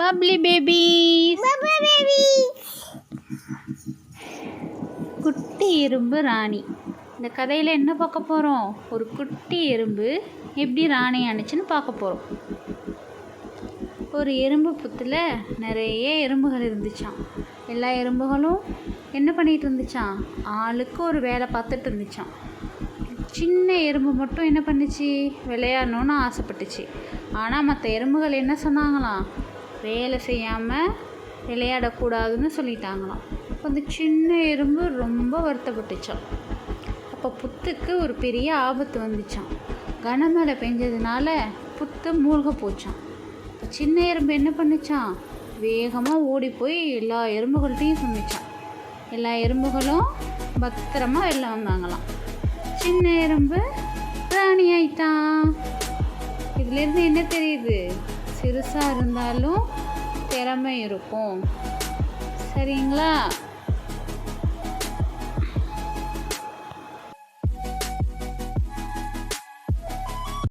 Bubbly babies குட்டி எறும்பு ராணி. இந்த கதையில் என்ன பார்க்க போகிறோம் ஒரு குட்டி எறும்பு எப்படி ராணி ஆணுச்சுன்னு பார்க்க போகிறோம் ஒரு எறும்பு புத்தில் நிறைய எறும்புகள் இருந்துச்சாம். எல்லா எறும்புகளும் என்ன பண்ணிகிட்டு இருந்துச்சாம்? ஆளுக்கு ஒரு வேலை பார்த்துட்டு இருந்துச்சாம். சின்ன எறும்பு மட்டும் என்ன பண்ணுச்சு? விளையாடணுன்னு ஆசைப்பட்டுச்சு. ஆனால் மற்ற எறும்புகள் என்ன சொன்னாங்களாம்? வேலை செய்யாமல் விளையாடக்கூடாதுன்னு சொல்லிட்டாங்களாம். அப்போ அந்த சின்ன எறும்பு ரொம்ப வருத்தப்பட்டுச்சான் அப்போ புத்துக்கு ஒரு பெரிய ஆபத்து வந்துச்சான் கனமழை பெஞ்சதுனால புத்து மூழ்க போச்சான் இப்போ சின்ன எறும்பு என்ன பண்ணுச்சான் வேகமாக ஓடி போய் எல்லா எறும்புகள்கிட்டையும் சொன்னிச்சான் எல்லா எறும்புகளும் பத்திரமா வெளில வந்தாங்களாம். சின்ன எறும்பு ராணி ஆயிட்டான் இதுலேருந்து என்ன தெரியுது? சிறுசாக இருந்தாலும் திறமை இருக்கும். சரிங்களா?